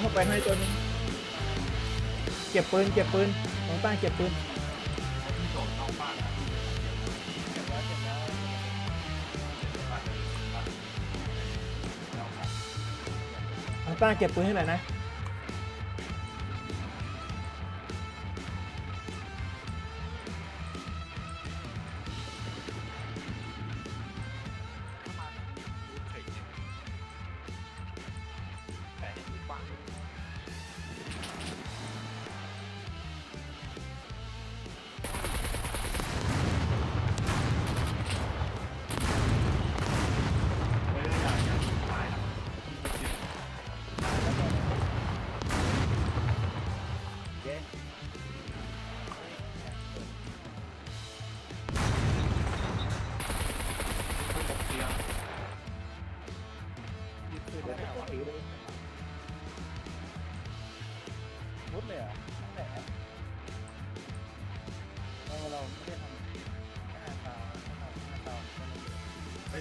เข้าไปให้ตัวนึงเก็บปืนเก็บปืนของต้าเก็บปืนของต้าเก็บปืนให้หน่อยนะ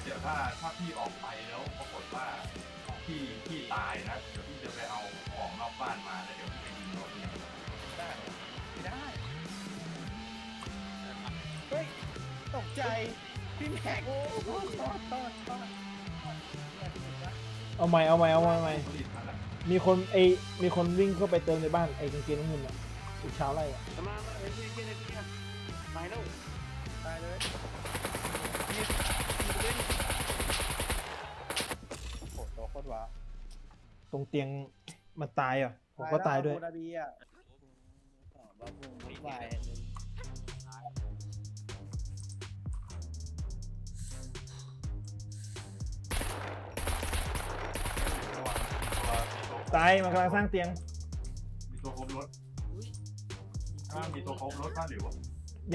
ดี๋ยวถ้าถ้าพี่ออกไปแล้วปรากฏว่าพี่พี่ตายนะเดี๋ยวพี่จะไปเอาของนอกบ้านมาแล้วเดี๋ยวพี่ไปยิงรถเนี่ยได้เหรอไม่ได้ เฮ้ย ตกใจ พี่แม็กโอ้โหตอดตอดตอดเอาใหม่เอาใหม่เอาใหม่เอาใหม่ผลิตมันอะมีคนไอมีคนวิ่งเข้าไปเติมในบ้านไอ้กางเกงน้ำเงินอะอีกเช้าไรอะมามาเอ้ยเกนเกนเกนตายแล้วตายเลยโอ้ โหตัวโคตรว้าวตรงเตียงมันตายอะผมก็ตายด้วยโบดาบีอะอ๋อบาบูไม่ตายระหว่างตัวตัวตายมันกำลังสร้างเตียง มีตัวครบรถถ้ามีตัวครบรถบ้านหรือว่า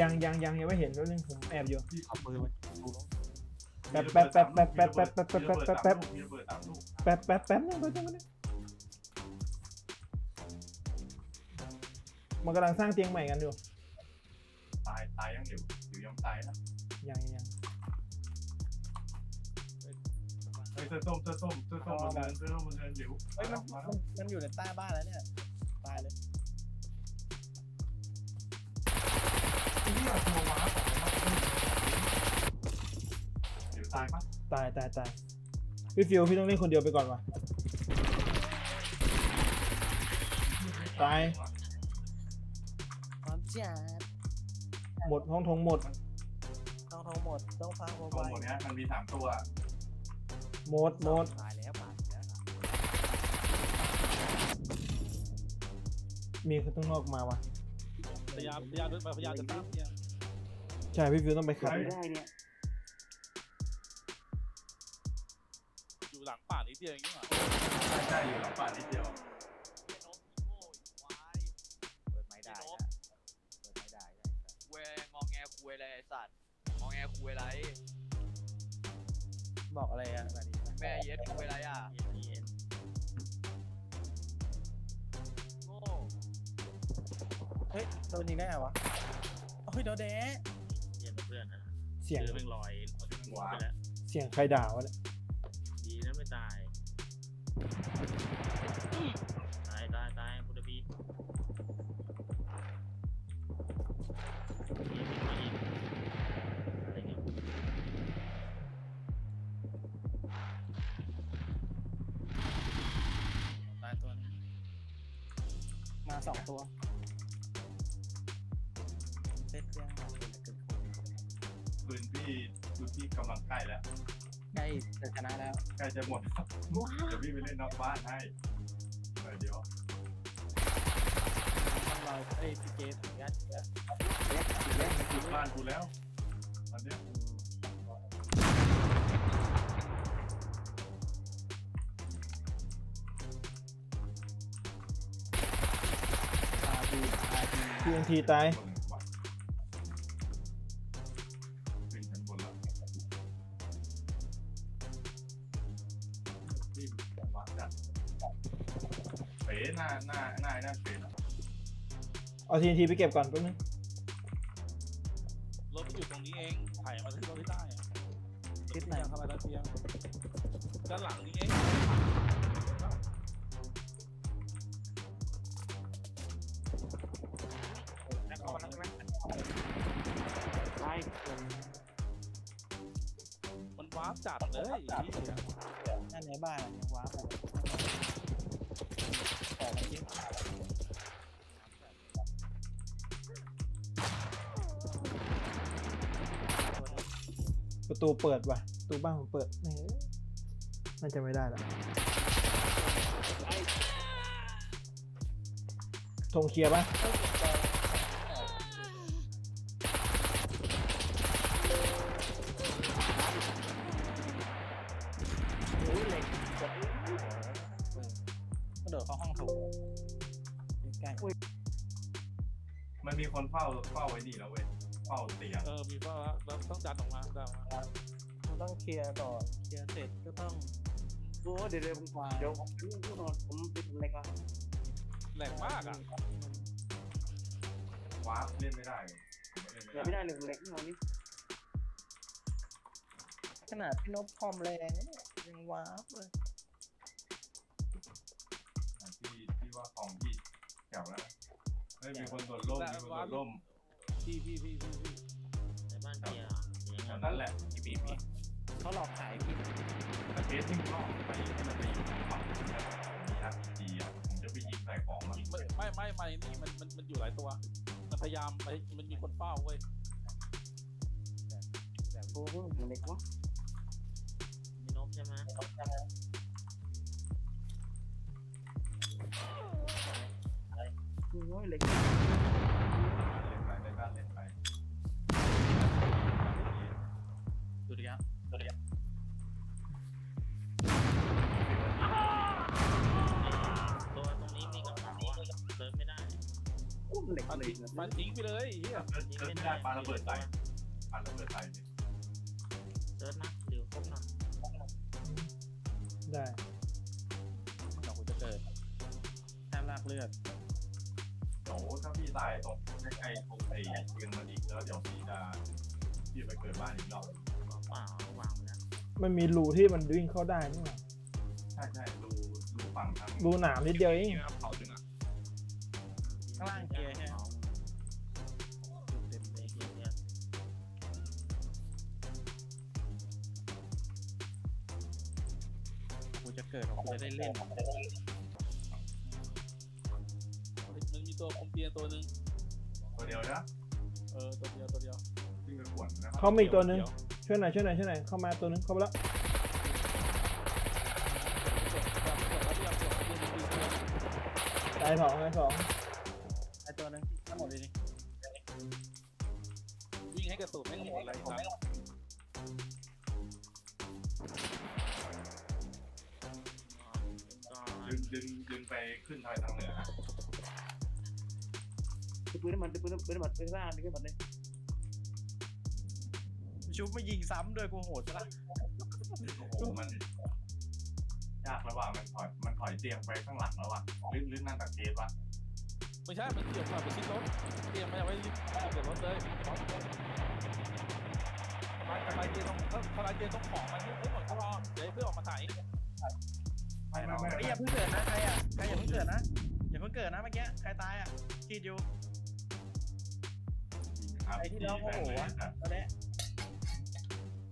ยังยังยังยังไม่เห็นแล้วนึงผมแอบอยู่พี่ขับปืนมันแป๊บแป๊บแป๊บแป๊บแป๊บแป๊บแป๊บแป๊บแป๊บแป๊บแป๊บมีระเบิดสามลูกแป๊บแป๊บแป๊บนึงแป๊บนึงแป๊บนึงมันกำลังสร้างเตียงใหม่กันอยู่ตายตายยังเดี๋ยวเดี๋ยวยังตายนะยังยังเฮ้ยเสื้อส้มเสื้อส้มเสื้อส้มมันเดินเสื้อส้มมันเดินเดี๋ยวเฮ้ยมันมามันมันอยู่ในใต้บ้านแล้วเนี่ยตายเลยที่เอาตั ตายปะตายตายตายพี่ฟิวพี่ต้องเล่นคนเดียวไปก่อนวะตายความจัดหมดห้องทงหมดต้องทั้งหมดต้องฟังโมตัวบายหมดเนี้ยมันมีสามตัวหมดหมดตายแล้วผ่านแล้วมีคนต้องนอกมาวะพยายามพยายามพยายามจะตั้งเนี่ยใช่พี่ฟิวต้องไปขัดไม่ได้เนี่ยอยู่ ดเดียวอย่างเงี้ยใช่ใช่อยู่หลังป่านนิดเดียวเปิดไม่ได้นะเปิดไม่ได้นะเวงองแงคุยอะไรไอ้สัตว์งองแงคุยอะไร บอกอะไรอะแบบนี้แม่เย็ดคุยอะไรอะโง่เฮ้ยโดนยิงได้ไงวะเฮ้ยโดนเดะเย็นเพื่อนนะเสียงเจอเป็นรอยเอาถึงหัวไปแล้วเสียงใครด่าวะเนี่ยดีนะไม่ตาย ตายตายตายพุทธพีมีมีมาอีกอะไรเงี้ยตายตัวนึงมาสองตัวเซตยังมาเป็นเกินคนปืนพี่ปืนพี่กำลังใกล้แล้ว ใกล้จะชนะแล้ว ใกล้จะหมดแล้วเดี๋ยวพี่ไปเล่นนอกบ้านให้เออเดี๋ยวต้องรอไอ้พีเกตถึงยัดเยอะเล็กเล็กจุดบ้านกูแล้วตอนเนี้ยอาบีอาบีทีนทีตายขึ้น ที่วัดจัดเป๋หน้าหน้าหน้าหน้าเป๋นะเอาทีนทีไปเก็บก่อนแป๊บนึงรถมัอยู่ตรงนี้เองถ่ายมาที่รถที่ใต้อะทิศไหน เข้ามาด้าเตียงด้านหลังนี้เองแล้มานั้นใช่มันวาร์ปจัดเลยไอ้เหี้ย นั่นในบ้านอะยังว้าบอยู่ของมันทิ้งประตูเปิดว่ะประตูบ้านผมเปิดแหมน่าจะไม่ได้ละธงเคลียร์ปะ คนเฝ้าเฝ้าไว้นี่แล้วเว้ยเฝ้าเตียงเออมีว่าแล้วต้องดันออกมาดันออกมาๆมันต้องเคลียร์ก่อนเคลียร์เสร็จก็ต้องโอ้เดี๋ยวเดี๋ยวผมวางเดี๋ยวผมพูดก่อนผมปิดเล็กก่อนแหลกมากอะวาร์ปเล่นไม่ได้เลยผมเล่นเดี๋ยวไม่ไม่ได้ได้เลยเล็กนอนนี่ขนาดพี่นพพรอมแรงนะเนี่ยยังว้าบเลยอะที่ที่ว่าของพี่แถวแล้ว เฮ้ยมีคนโดนล่มมีคนโดนล่มพี่พี่พี่พี่พี่ในบ้านเกียร์อะเสียงแถอะวนั้นแหละพี่พี่พี่เขาหลอกขายพี่แต่เคสที่ล่องไปให้มันไปอยู่ฝั่งนี้นะมีอาร์พีจีอะผมจะไปยิงใส่ของมันไม่ไม่ไม่ไม่นี่มันมันมันอยู่หลายตัว มันพยายามไปมันมีคนเฝ้าเว้ยโอ้โหเล็กวะมีนกใช่ไหม โอ้ยเล็กเล่นไปในบ้านเล่นไปดูดิครับตัวตรงนี้มีกระเป๋าอะเดินไม่ได้โอ้เล็กมันเลยทิ้งมันทิ้งไปเลยไอ้เฮียเดินเดินไม่ได้ปาระเบิดใส่ปาระเบิดใส่เนี่ยเดินนะเดี๋ยวพบหน่อยได้ดอกกูจะเกิดห้ามลากเลือด เดี๋ยวถ้าพี่ตายตรงใกล้ๆตรงไอ้เตียงมันอีกแล้วเดี๋ยวพี่จะพี่ไปเกิดบ้านอีกรอบเปล่าวางไปแล้วมันมีรูที่มันวิ่งเข้าได้นี่หว่าใช่ใช่ดูดูฝั่งทางรูหนามนิดเดียวเองเขาดึงอะข้างล่างเคลียร์ใช่ไหมเต็มเลยเกียร์เนี่ยกูจะเกิดของกูจะได้เล่นมัน เตียงตัวหนึ่งตัวเดียวนะเออตัวเดียวตัวเดียววิ่งไปขวนนะคเขารับมีอีกตัวหนึงเดี๋ยวช่วยหน่อยช่วยหน่อยช่วยหน่อยเข้ามาตัวหนึงเข้ามาแล้วตายสองตายสองไอตัวนึงทั้งหมดเลยนี่วิ่งให้กระสุนไม่หมดเลยครับก็ดึงดึงดึงไปขึ้นทางทางเหนือนะ ปืนน้ำมันปืนปืนน้ำมันปืนซ่าปืนน้ำมันเลยชุบไม่ยิงซ้ำด้วยกูโหดซะละโอ้โหมันยากระหว่างมันถอยมันถอยเตียงไปข้างหลังแล้วอะลึกลึกนั่นตัดเกตวะไม่ใช่มันเกี่ยวกับไปที่รถเตรียมมาไว้ริมเกี่ยวรถเลยทลายเกียร์ต้องทลายเกียร์ต้องของมันให้หมดก็รอเดี๋ยวเพื่อออกมาถ่ายไม่ไม่ไม่ไอ้ยอย่าเพิ่งเกิดนะใครอะใครอย่าเพิ่งเกิดนะอย่าเพิ่งเกิดนะเมื่อกี้ใครตายอะคิดอยู่ ครับไอ้ที่เราโมโหอะตอนนี้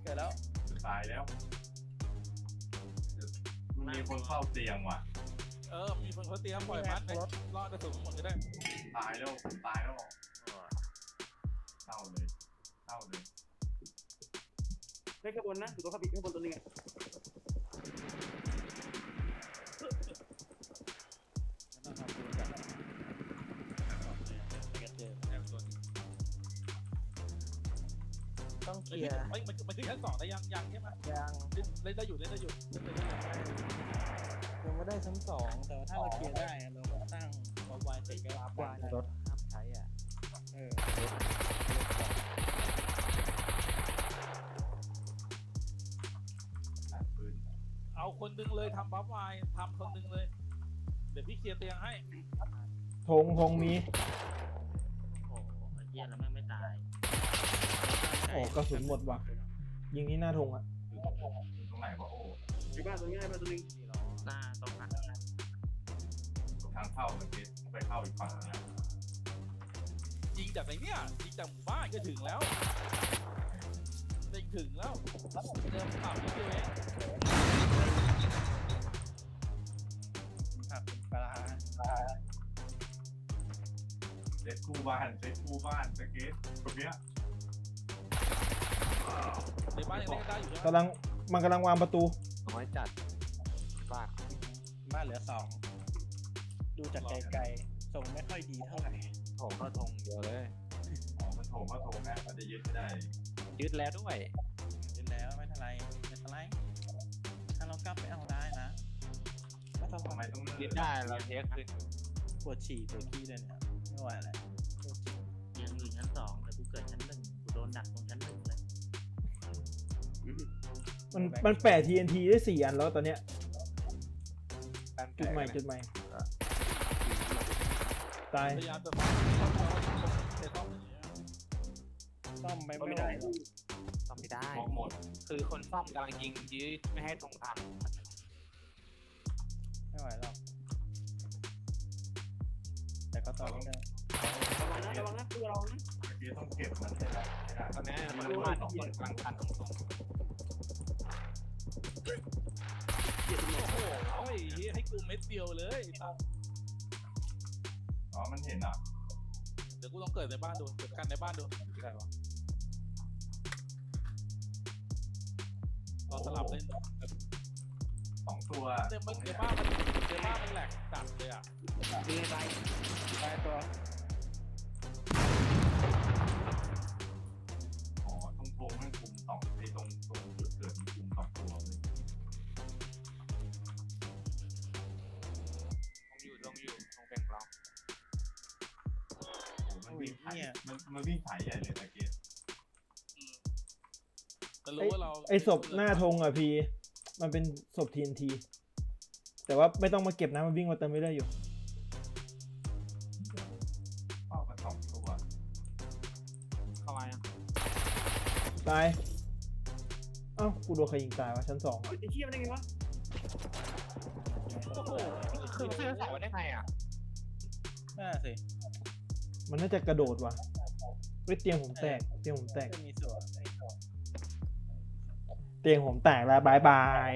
เกิดแล้วจะตายแล้วมันมีคนเข้าเตียงว่ะ เออ มีคนเขาเตรียมปล่อยมันรถรอดกระสุนหมดก็ได้ ตายแล้วตายแล้วเศร้าเลยเศร้าเลยเล็กข้างบนนะถือตัวข้าบิดข้างบนตัวนึงอะ เคเฮ้ยลียร์มันมันขึ้นชั้นสองแต่ยังยังใช่ไหมยังเล่นได้อยู่เล่นได้อยู่เล่นได้อยู่ยังไม่ได้ชั้นสองแต่ว่าถ้าเราเคลียร์ได้เราก็ตั้งบอลไวเสร็จก็รับวางรถห้ามใช้อะเออตัดปืนเอาคนหนึงเลยทำบัฟไวทำคนหนึงเลย เดี๋ยวพี่เคลียร์เตียงให้ธงธงมีโอ้โหไอ้เกียร์แล้วแม่งไม่ตาย โอ้กระสุนหมดว่ะ ยิงที่หน้าธงอะอยู่ตรงไหนวะโอ้อยู่บ้านตัวนี้บ้านตัวนึงหน้าต้องหักนะทางเข้ามันเกตไปเข้าอีกฝั่งนึงยิงจากไหนเนี่ยยิงจากหมู่บ้านก็ถึงแล้วได้ถึงแล้วเดิมปรับนิดเดียวเองผักเป็นปลาเซตคู่บ้านเซตคู่บ้านสเก็ตตรงเนี้ย ในบ้านยังเล่นกันได้อยู่ใช่ไหมกำลังมันกำลังวางประตู น้อยจัดบ้านบ้านเหลือสองดูจากไกลๆทรงไม่ค่อยดีเท่าไหร่โถงเข้าทงเดียวเลย อ๋อมันโถมมาโถมแม่มันจะยึดไม่ได้ยึดแล้วด้วยเห็นแล้วไม่เท่าไรไม่เท่าไรถ้าเรากลับไปเอาได้นะก็ต้องทำไมต้องยึดได้เราเทคขึ้นปวดฉี่ปวดขี้เลยเนี่ยไม่ไหวแล้ว มันมันแปะ TNT ได้สี่อันแล้วตอนเนี้ยแป้นจุดใหม่จุดใหม่ตายพยายามจะซ่อมซ่อมซ่อมเซตซ่อมอย่างเงี้ยซ่อมไม่ไม่ได้หรอกซ่อมไม่ได้บล็อกหมด คือคนซ่อมกำลังยิงยื้อไม่ให้ตรงทันไม่ไหวหรอกแต่ก็ต่อไม่ได้ระวังนะระวังนะตัวเรานะสเก็ตต้องเก็บมันให้ได้ให้ได้ตอนนี้มันวาดคนกำลังทันตรงเโอ้โหโอ้ยให้กูเม็ดเดียวเลยไอ้สัสอ๋อ มันเห็นอะเดี๋ยวกูต้องเกิดในบ้านดูเกิดกันในบ้านดูอะไรวะตอนสลับเล่นสองตัวในบ้านในบ้านมันในบ้านมันแหลกจัดเลยอะดีไปตายตัว อ้มันวิ่งไถมันมันวิ่งไถใหญ่เลยสเก็ตแต่รู้ว่าเราไอศพหน้าธงอะพี่มันเป็นศพ TNT แต่ว่าไม่ต้องมาเก็บนะมันวิ่งมาเติมไม่ได้อยู่เป้ามันสองตัวเข้ามายังตายเอ้ากูโดนใครยิงตายวะชั้นสองอะไอ้เหี้ยมันได้ไงวะโอ้โหคือเสื้อใส่ไว้ได้ไงอะน่าสิ มันน่าจะกระโดดว่ะเฮ้ยเตียงผมแตก เตียงผมแตกก็มีส่วน เตียงผมแตกแล้วบายบาย